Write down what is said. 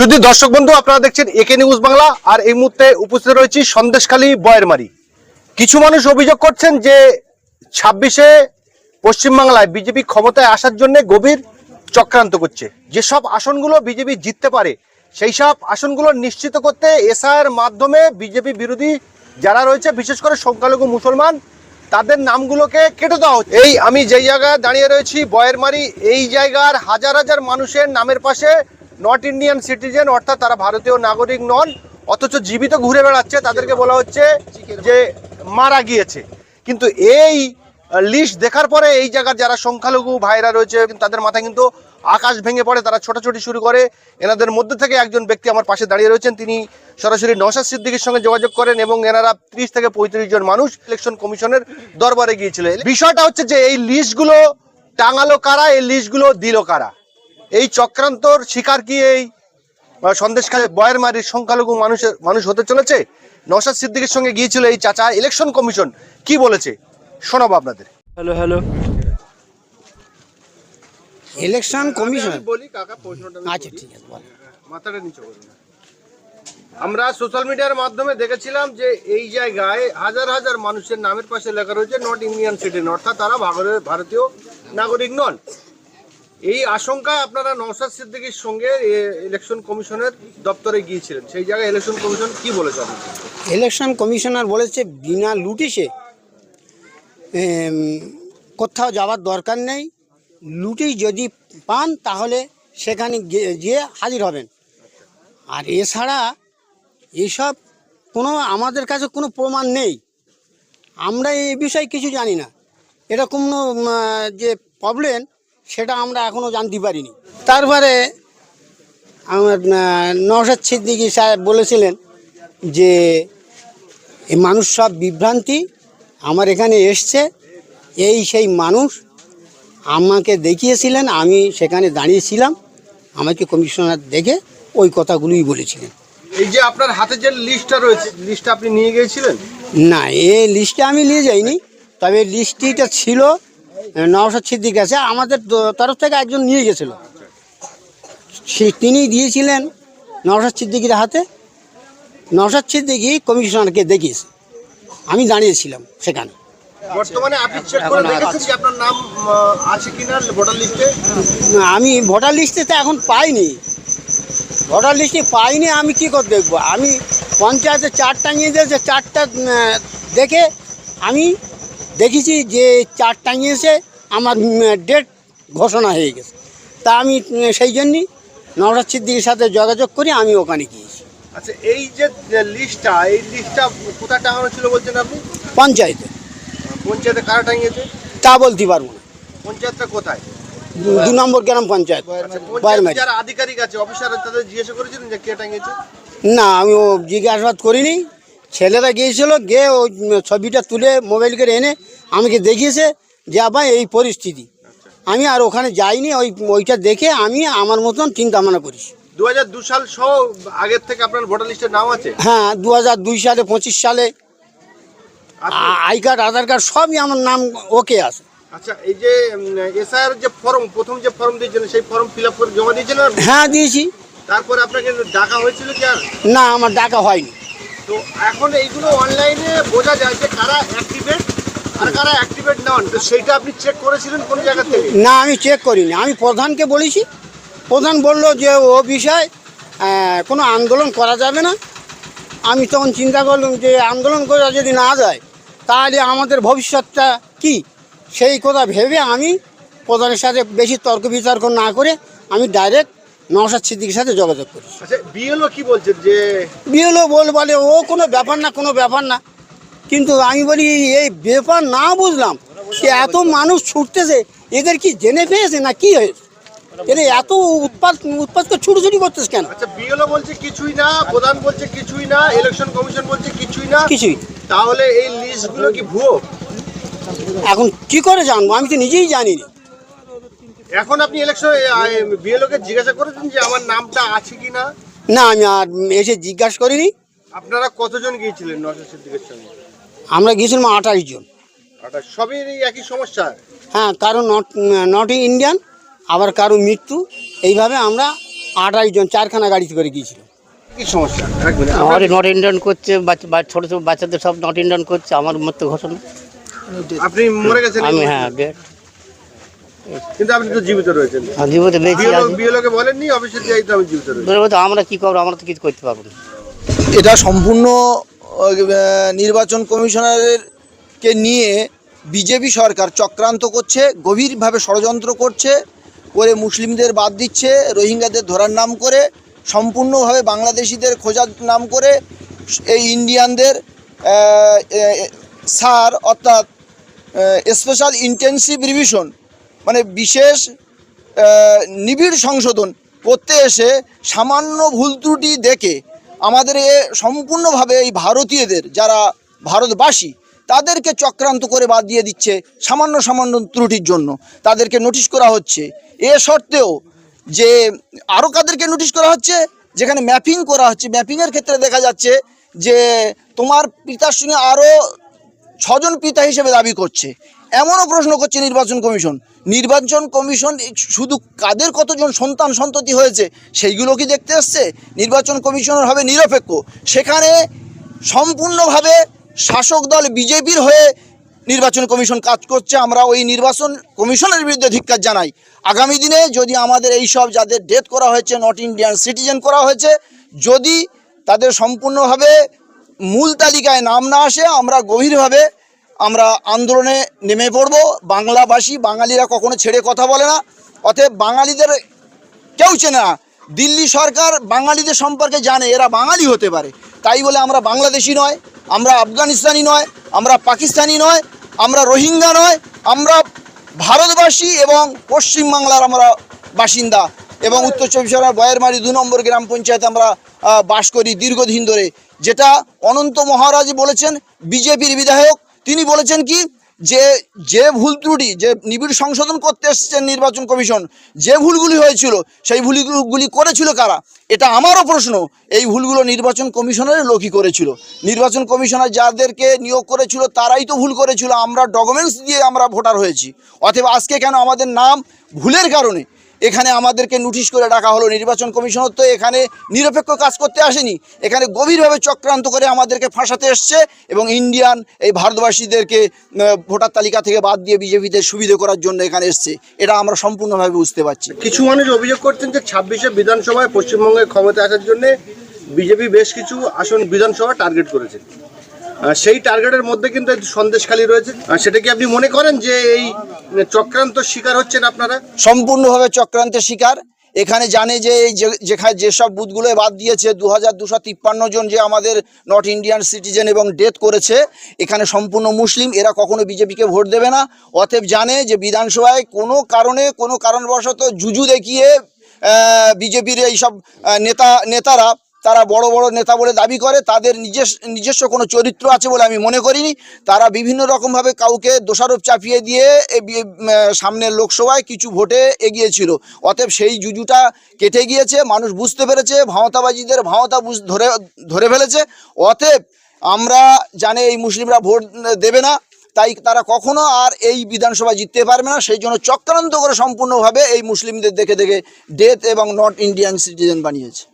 শুধু দর্শক বন্ধু, আপনারা দেখছেন একে নিউজ বাংলা, আর এই মুহূর্তে উপস্থিত রয়েছি সন্দেশখালী বয়েরমারি। কিছু মানুষ অভিযোগ করছেন যে ছাব্বিশে পশ্চিমবাংলায় বিজেপি ক্ষমতায় আসার জন্য গভীর চক্রান্ত করছে। যেসব আসনগুলো বিজেপি জিততে পারে, সেই সব আসনগুলো নিশ্চিত করতে এসআইয়ের মাধ্যমে বিজেপি বিরোধী যারা রয়েছে, বিশেষ করে সংখ্যালঘু মুসলমান, তাদের নামগুলোকে কেটে দেওয়া হচ্ছে। এই আমি যেই জায়গায় দাঁড়িয়ে রয়েছি, বয়েরমারি, এই জায়গার হাজার হাজার মানুষের নামের পাশে নট ইন্ডিয়ান সিটিজেন, অর্থাৎ তারা ভারতীয় নাগরিক নন, অথচ জীবিত ঘুরে বেড়াচ্ছে। তাদেরকে বলা হচ্ছে যে মারা গিয়েছে। কিন্তু এই লিস্ট দেখার পরে এই জায়গার যারা সংখ্যালঘু ভাইরা রয়েছে তাদের মাথায় কিন্তু আকাশ ভেঙে পড়ে, তারা ছোটাছুটি শুরু করে। এনাদের মধ্যে থেকে একজন ব্যক্তি আমার পাশে দাঁড়িয়ে রয়েছেন, তিনি সরাসরি নওশাদ সিদ্দিকির সঙ্গে যোগাযোগ করেন এবং এনারা ত্রিশ থেকে পঁয়ত্রিশ জন মানুষ ইলেকশন কমিশনের দরবারে গিয়েছিল বিষয়টা হচ্ছে যে এই লিস্টগুলো টাঙালো কারা, এই লিস্টগুলো দিল কারা? এই চক্রান্তর শিকার কি এই সন্দেশখালী বয়েরমারির সংখ্যালঘু মানুষের মানুষ হতে চলেছে। নওশাদ সিদ্দিকের সঙ্গে গিয়েছিল এই চাচা ইলেকশন কমিশন। কি বলেছে? শোনাবো আপনাদের। Hello hello. Election commission? বলি কাকা প্রশ্নটা আচ্ছা ঠিক আছে বলো মাথাটা নিচু করুন আমরা সোশ্যাল মিডিয়ার মাধ্যমে দেখেছিলাম যে এই জায়গায় হাজার হাজার মানুষের নামের পাশে লেখা রয়েছে নট ইন্ডিয়ান সিটিজেন অর্থাৎ তারা ভারতীয় নাগরিক নন। এই আশঙ্কায় আপনারা নওশাদ সিদ্দিকীর সঙ্গে ইলেকশন কমিশনের দপ্তরে গিয়েছিলেন। সেই জায়গায় ইলেকশন কমিশন কি বলেছে? ইলেকশন কমিশনার বলেছে বিনা লুটিসে কোথাও যাওয়ার দরকার নেই। লুটেই যদি পান তাহলে সেখানে গিয়ে হাজির হবেন। আর এছাড়া এসব কোনো আমাদের কাছে কোনো প্রমাণ নেই। আমরা এই বিষয়ে কিছু জানি না। আহ, যে প্রবলেম সেটা আমরা এখনও জানতে পারিনি। তারপরে আমার নওশাদ সিদ্দিকী সাহেব বলেছিলেন যে এই মানুষ সব বিভ্রান্তি আমার এখানে এসছে এই সেই মানুষ আমাকে দেখিয়েছিলেন আমি সেখানে দাঁড়িয়েছিলাম আমাকে কমিশনার দেখে ওই কথাগুলোই বলেছিলেন। এই যে আপনার হাতে যে লিস্টটা রয়েছে লিস্টটা আপনি নিয়ে গিয়েছিলেন? না এই লিস্টটা আমি নিয়ে যাইনি তবে লিস্টটিটা ছিল নওশাদ সিদ্দিক আছে আমাদের তরফ থেকে একজন নিয়ে গেছিল। সে তিনি দিয়েছিলেন নওশাদ সিদ্দিকির হাতে। নওশাদ সিদ্দিকি কমিশনারকে দেখিয়েছে। আমি দাঁড়িয়েছিলাম সেখানে। বর্তমানে আপনি চেক করে দেখেছেন যে আপনার নাম আহ, আছে কিনা ভোটার লিস্টে? আমি ভোটার লিস্টে তো এখন পাইনি। ভোটার লিস্টে পাইনি আমি কি করে দেখব? আমি পঞ্চায়েতে চার টাঙিয়ে দিয়েছে চারটা দেখে আমি দেখেছি যে চার টাঙিয়েছে আমার ডেট ঘোষণা হয়ে গেছে। তা আমি সেই জন্যই নওরাজ সিদ্দিকির সাথে যোগাযোগ করি আমি ওখানে গিয়েছি। আচ্ছা এই যে লিস্টটা এই লিস্টটা কোথায় টাঙানো ছিল বলছেন আপনি? পঞ্চায়েতে। পঞ্চায়েতে কারা টাঙিয়েছে? তা বলতে পারব না। পঞ্চায়েতটা কোথায়? দু দু নম্বর গ্রাম পঞ্চায়েত আচ্ছা যারা আধিকারিক আছে অফিসার তাদের জিজ্ঞাসা করেছিলেন যে কে টাঙিয়েছে? না আমি ও জিজ্ঞাসাবাদ করিনি। ছেলেরা গিয়েছিল গিয়ে ওই ছবিটা তুলে মোবাইল করে এনে আমাকে দেখিয়েছে যে আবার এই পরিস্থিতি। আমি আর ওখানে যাইনি ওই ওইটা দেখে আমি আমার মতন চিন্তা ভাবনা করেছি দু হাজার দু সাল সহ আগের থেকে আপনার ভোটার লিস্টের নাম আছে? হ্যাঁ দু হাজার দুই সালে পঁচিশ সালে। আই কার্ড আধার কার্ড সবই আমার নাম ওকে আছে। আচ্ছা এই যে এসআইআর যে ফর্ম প্রথম যে ফর্ম দিয়েছিলেন সেই ফর্ম ফিল আপ করে জমা দিয়েছিলেন হ্যাঁ দিয়েছি। তারপরে আপনাকে ডাকা হয়েছিল কি আর? না আমার ডাকা হয়নি। তো এখন এইগুলো অনলাইনে বোঝা যায় যে কারা অ্যাক্টিভেট আর কারা অ্যাক্টিভেট নন তো সেইটা আপনি চেক করেছিলেন কোন জায়গা না আমি চেক করিনি। আমি প্রধানকে বলেছি। প্রধান বলল যে ও বিষয় কোনো আন্দোলন করা যাবে না। আমি তখন চিন্তা করলাম যে আন্দোলন করা যদি না যায় তাহলে আমাদের ভবিষ্যৎটা কি? সেই কথা ভেবে আমি প্রধানের সাথে বেশি তর্ক বিতর্ক না করে আমি ডাইরেক্ট নওশাদ সিদ্দিকির সাথে যোগাযোগ করি আচ্ছা বিএলও কি বলছেন যে বিএলও বল বলে ও কোনো ব্যাপার না কোনো ব্যাপার না। কিন্তু আমি বলি এই ব্যাপার না বুঝলাম। যে এত মানুষ ছুটতেছে এদের কি জেনে পেয়েছে না কি হয়েছে? এদের এত উৎপাদ উৎপাদ করে ছুটোছুটি করতেছে কেন? আচ্ছা বিএলও বলছে কিছুই না প্রধান বলছে কিছুই না ইলেকশন কমিশন বলছে কিছুই না। কিছুই। তাহলে এই লিস্টগুলো কি ভুয়ো? এখন কি করে জানব? আমি তো নিজেই জানি না। এখন আপনি ইলেকশন বিএলও কে জিজ্ঞাসা করেছেন যে আমার নামটা আছে কি না না আমি আর এসে জিজ্ঞাসা করিনি। আপনারা কতজন গিয়েছিলেন নজর সিদ্দিকের সঙ্গে? আমরা গিয়েছিলাম আঠাশ জন। সবই একই সমস্যা? হ্যাঁ কারও নট নট ইন্ডিয়ান আবার কারও মৃত্যু। এইভাবে আমরা আঠাশ জন চারখানা গাড়িতে করে গিয়েছিলাম। কি সমস্যা? আমার নট ইন্ডিয়ান করছে ছোট ছোট বাচ্চাদের সব নট ইন্ডিয়ান করছে আমার মতো ঘটনা আপনি মরে গেছেন আমি হ্যাঁ কিন্তু আপনি তো জীবিত রয়েছেন। আমি জীবনে বেঁচে বিএলওকে বলেননি? অফিসে যাইতে আমি জীবিত রয়েছি। আমরা কি করব আমরা তো কিছু করতে পারব না। এটা সম্পূর্ণ নির্বাচন কমিশনারেরকে নিয়ে বিজেপি সরকার চক্রান্ত করছে, গভীরভাবে ষড়যন্ত্র করছে, করে মুসলিমদের বাদ দিচ্ছে, রোহিঙ্গাদের ধরার নাম করে, সম্পূর্ণভাবে বাংলাদেশিদের খোঁজার নাম করে, এই ইন্ডিয়ানদের সার অর্থাৎ স্পেশাল ইন্টেন্সিভ রিভিশন মানে বিশেষ নিবিড় সংশোধন করতে এসে সামান্য ভুল ত্রুটি দেখে আমাদের এ সম্পূর্ণভাবে এই ভারতীয়দের যারা ভারতবাসী, তাদেরকে চক্রান্ত করে বাদ দিয়ে দিচ্ছে সামান্য সামান্য ত্রুটির জন্য। তাদেরকে নোটিশ করা হচ্ছে। এ সত্ত্বেও যে আরও কাদেরকে নোটিশ করা হচ্ছে, যেখানে ম্যাপিং করা হচ্ছে ম্যাপিংয়ের ক্ষেত্রে দেখা যাচ্ছে যে তোমার পিতার সঙ্গে আরও ছজন পিতা হিসেবে দাবি করছে। এমনও প্রশ্ন করছে নির্বাচন কমিশন। নির্বাচন কমিশন শুধু কাদের কতজন সন্তান সন্ততি হয়েছে সেইগুলো কি দেখতে এসছে? নির্বাচন কমিশনের হবে নিরপেক্ষ। সেখানে সম্পূর্ণভাবে শাসক দল বিজেপির হয়ে নির্বাচন কমিশন কাজ করছে। আমরা ওই নির্বাচন কমিশনের বিরুদ্ধে ধিক্কার জানাই। আগামী দিনে যদি আমাদের এই সব যাদের ডেথ করা হয়েছে নট ইন্ডিয়ান সিটিজেন করা হয়েছে, যদি তাদের সম্পূর্ণভাবে মূল তালিকায় নাম না আসে, আমরা গভীরভাবে আমরা আন্দোলনে নেমে পড়ব। বাংলাভাষী বাঙালিরা কখনো ছেড়ে কথা বলে না। অতএব বাঙালিদের কেউ চেনে না। দিল্লি সরকার বাঙালিদের সম্পর্কে জানে, এরা বাঙালি হতে পারে। তাই বলে আমরা বাংলাদেশি নয়, আমরা আফগানিস্তানি নয়, আমরা পাকিস্তানি নয়, আমরা রোহিঙ্গা নয়, আমরা ভারতবাসী এবং পশ্চিমবাংলার আমরা বাসিন্দা এবং উত্তর চব্বিশ পরগনার বয়েরমারি দু নম্বর গ্রাম পঞ্চায়েতে আমরা বাস করি দীর্ঘদিন ধরে। যেটা অনন্ত মহারাজ বলেছেন, বিজেপির বিধায়ক তিনি বলেছেন কি, যে যে ভুল ত্রুটি, যে নিবিড় সংশোধন করতে এসেছেন নির্বাচন কমিশন, যে ভুলগুলি হয়েছিল, সেই ভুলগুলি করেছিল কারা? এটা আমারও প্রশ্ন, এই ভুলগুলো নির্বাচন কমিশনের লোকই করেছিল। নির্বাচন কমিশনার যাদেরকে নিয়োগ করেছিল, তারাই তো ভুল করেছিল, আমরা ডকুমেন্টস দিয়ে আমরা ভোটার হয়েছি। অথবা আজকে কেন আমাদের নাম ভুলের কারণে? এখানে আমাদেরকে নোটিশ করে ডাকা হলো নির্বাচন কমিশনার, তো এখানে নিরপেক্ষ কাজ করতে আসেনি। এখানে গভীরভাবে চক্রান্ত করে আমাদেরকে ফাঁসাতে এসছে এবং ইন্ডিয়ান এই ভারতবাসীদেরকে ভোটার তালিকা থেকে বাদ দিয়ে বিজেপিতে সুবিধে করার জন্য এখানে এসছে। এটা আমরা সম্পূর্ণভাবে বুঝতে পারছি। কিছু মানুষ অভিযোগ করছেন যে ছাব্বিশে বিধানসভায় পশ্চিমবঙ্গে ক্ষমতা আসার জন্য বিজেপি বেশ কিছু আসন বিধানসভা টার্গেট করেছে। সেই টার্গেটের মধ্যে কিন্তু সন্দেশখালী রয়েছে। সেটা কি আপনি মনে করেন যে এই চক্রান্ত শিকার হচ্ছেন আপনারা? সম্পূর্ণভাবে চক্রান্তের শিকার। এখানে জানে যে এই যেখানে যেসব বুথগুলো বাদ দিয়েছে দু হাজার জন যে আমাদের নর্থ ইন্ডিয়ান সিটিজেন এবং ডেথ করেছে, এখানে সম্পূর্ণ মুসলিম, এরা কখনো বিজেপিকে ভোট দেবে না। অতএব জানে যে বিধানসভায় কোনো কারণে, কোনো কারণবশত জুজু দেখিয়ে বিজেপির এইসব নেতা নেতারা তারা বড় বড় নেতা বলে দাবি করে, তাদের নিজস্ব নিজস্ব কোনো চরিত্র আছে বলে আমি মনে করিনি। তারা বিভিন্ন রকমভাবে কাউকে দোষারোপ চাপিয়ে দিয়ে সামনের লোকসভায় কিছু ভোটে এগিয়েছিল। অতএব সেই জুজুটা কেটে গিয়েছে, মানুষ বুঝতে পেরেছে, ভাঁওতাবাজিদের ভাঁওতা ধরে ধরে ফেলেছে। অতএব আমরা জানে এই মুসলিমরা ভোট দেবে না, তাই তারা কখনো আর এই বিধানসভা জিততে পারবে না। সেই জন্য চক্রান্ত করে সম্পূর্ণভাবে এই মুসলিমদের দেখে দেখে ডেথ এবং নট ইন্ডিয়ান সিটিজেন বানিয়েছে।